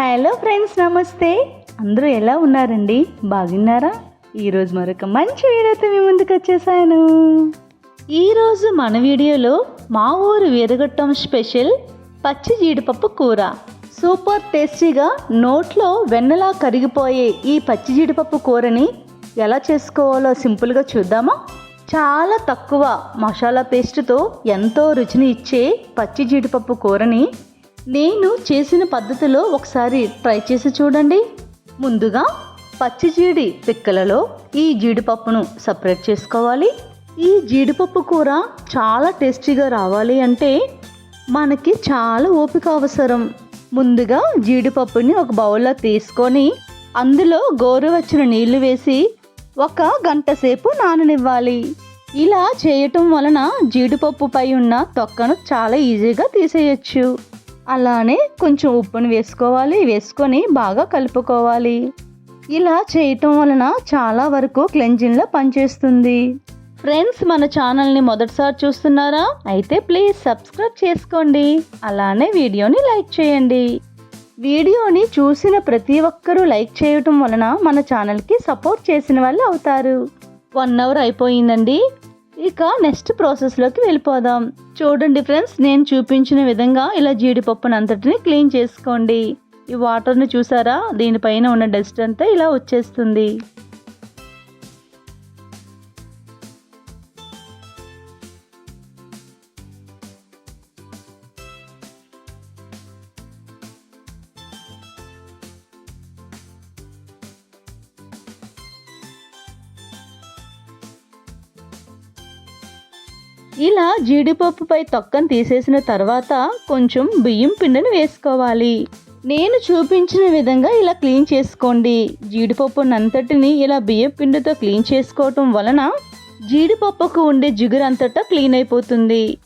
Hello friends నమస్తే. అందరూ ఎలా ఉన్నారండి? బాగున్నారా? ఈరోజు మరొక మంచి వీడియోతో మీ ముందుకు వచ్చేసాను. ఈరోజు మన వీడియోలో మా ఊరు వీరగొట్టం స్పెషల్ పచ్చి జీడిపప్పు కూర. సూపర్ టేస్టీగా నోట్లో వెన్నలా కరిగిపోయే ఈ పచ్చి జీడిపప్పు కూరని ఎలా చేసుకోవాలో సింపుల్గా చూద్దామా? చాలా తక్కువ మసాలా పేస్ట్తో ఎంతో రుచిని ఇచ్చే పచ్చి జీడిపప్పు కూరని నేను చేసిన పద్ధతిలో ఒకసారి ట్రై చేసి చూడండి. ముందుగా పచ్చి జీడి పిక్కలలో ఈ జీడిపప్పును సపరేట్ చేసుకోవాలి. ఈ జీడిపప్పు కూర చాలా టేస్టీగా రావాలి అంటే మనకి చాలా ఓపిక అవసరం. ముందుగా జీడిపప్పుని ఒక బౌల్లో తీసుకొని అందులో గోరువెచ్చని నీళ్ళు వేసి ఒక గంట సేపు నాననివ్వాలి. ఇలా చేయటం వలన జీడిపప్పుపై ఉన్న తొక్కను చాలా ఈజీగా తీసేయచ్చు. అలానే కొంచెం ఉప్పును వేసుకోవాలి వేసుకొని బాగా కలుపుకోవాలి. ఇలా చేయటం వలన చాలా వరకు క్లెంజింగ్లో పనిచేస్తుంది. ఫ్రెండ్స్ మన ఛానల్ని మొదటిసారి చూస్తున్నారా? అయితే ప్లీజ్ సబ్స్క్రైబ్ చేసుకోండి. అలానే వీడియోని లైక్ చేయండి. వీడియోని చూసిన ప్రతి ఒక్కరూ లైక్ చేయటం వలన మన ఛానల్కి సపోర్ట్ చేసిన వాళ్ళు అవుతారు. వన్ అవర్ అయిపోయిందండి. ఇక నెక్స్ట్ ప్రాసెస్లోకి వెళ్ళిపోదాం. చూడండి ఫ్రెండ్స్ నేను చూపించిన విధంగా ఇలా జీడిపప్పును అంతటిని క్లీన్ చేసుకోండి. ఈ వాటర్ని చూసారా? దీనిపైన ఉన్న డస్ట్ అంతా ఇలా వచ్చేస్తుంది. ఇలా జీడిపప్పుపై తొక్కను తీసేసిన తర్వాత కొంచెం బియ్యం పిండిని వేసుకోవాలి. నేను చూపించిన విధంగా ఇలా క్లీన్ చేసుకోండి. జీడిపప్పునంతటిని ఇలా బియ్యం పిండితో క్లీన్ చేసుకోవటం వలన జీడిపప్పుకు ఉండే జిగురంతటా క్లీన్ అయిపోతుంది.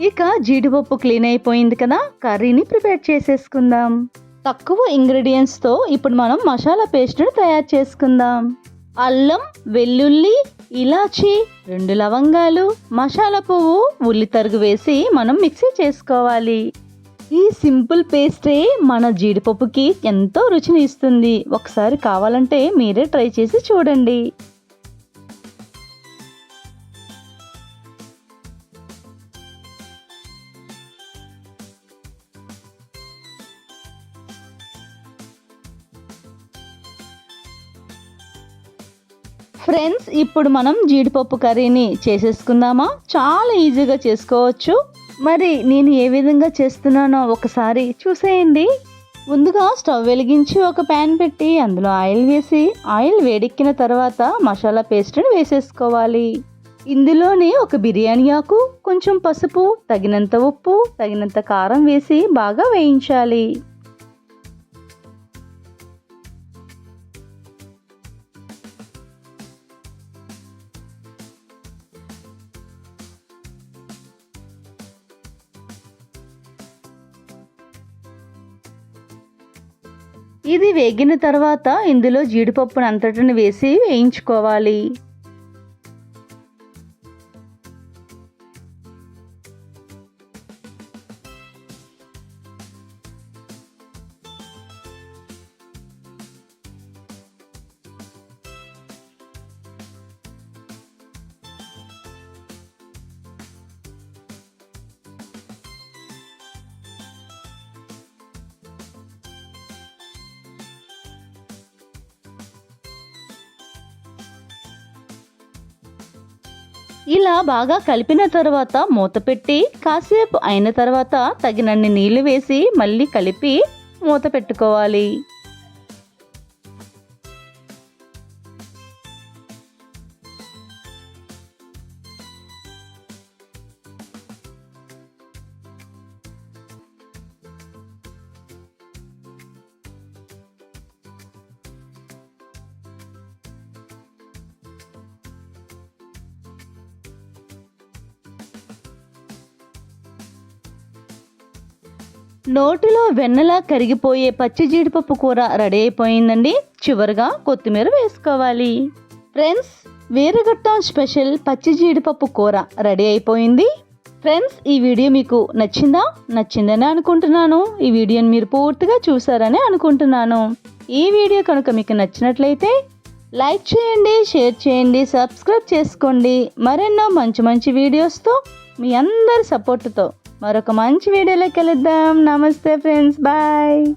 ఇక జీడిపప్పు క్లీన్ అయిపోయింది కదా కర్రీని ప్రిపేర్ చేసేసుకుందాం. తక్కువ ఇంగ్రీడియంట్స్తో ఇప్పుడు మనం మసాలా పేస్ట్ని తయారు చేసుకుందాం. అల్లం వెల్లుల్లి ఇలాచి రెండు లవంగాలు మసాలా పువ్వు ఉల్లి తరుగు వేసి మనం మిక్సీ చేసుకోవాలి. ఈ సింపుల్ పేస్టే మన జీడిపప్పుకి ఎంతో రుచిని ఇస్తుంది. ఒకసారి కావాలంటే మీరే ట్రై చేసి చూడండి. ఫ్రెండ్స్ ఇప్పుడు మనం జీడిపప్పు కర్రీని చేసేసుకుందామా? చాలా ఈజీగా చేసుకోవచ్చు. మరి నేను ఏ విధంగా చేస్తున్నానో ఒకసారి చూసేయండి. ముందుగా స్టవ్ వెలిగించి ఒక ప్యాన్ పెట్టి అందులో ఆయిల్ వేసి ఆయిల్ వేడెక్కిన తర్వాత మసాలా పేస్ట్ని వేసేసుకోవాలి. ఇందులోనే ఒక బిర్యానీ ఆకు కొంచెం పసుపు తగినంత ఉప్పు తగినంత కారం వేసి బాగా వేయించాలి. ఇది వేగిన తర్వాత ఇందులో జీడిపప్పును అంతటిని వేసి వేయించుకోవాలి. ఇలా బాగా కలిపిన తర్వాత మూత పెట్టి కాసేపు అయిన తర్వాత తగినన్ని నీళ్ళు వేసి మళ్ళీ కలిపి మూత పెట్టుకోవాలి. నోటిలో వెన్నలా కరిగిపోయే పచ్చి జీడిపప్పు కూర రెడీ అయిపోయిందండి. చివరిగా కొత్తిమీర వేసుకోవాలి. ఫ్రెండ్స్ వీరగట్టం స్పెషల్ పచ్చి జీడిపప్పు కూర రెడీ అయిపోయింది. ఫ్రెండ్స్ ఈ వీడియో మీకు నచ్చిందా? నచ్చిందని అనుకుంటున్నాను. ఈ వీడియోని మీరు పూర్తిగా చూసారని అనుకుంటున్నాను. ఈ వీడియో కనుక మీకు నచ్చినట్లయితే లైక్ చేయండి షేర్ చేయండి సబ్స్క్రైబ్ చేసుకోండి. మరెన్నో మంచి మంచి వీడియోస్తో మీ అందరి సపోర్టుతో మరొక మంచి వీడియోలో కలుద్దాం. నమస్తే ఫ్రెండ్స్. బాయ్.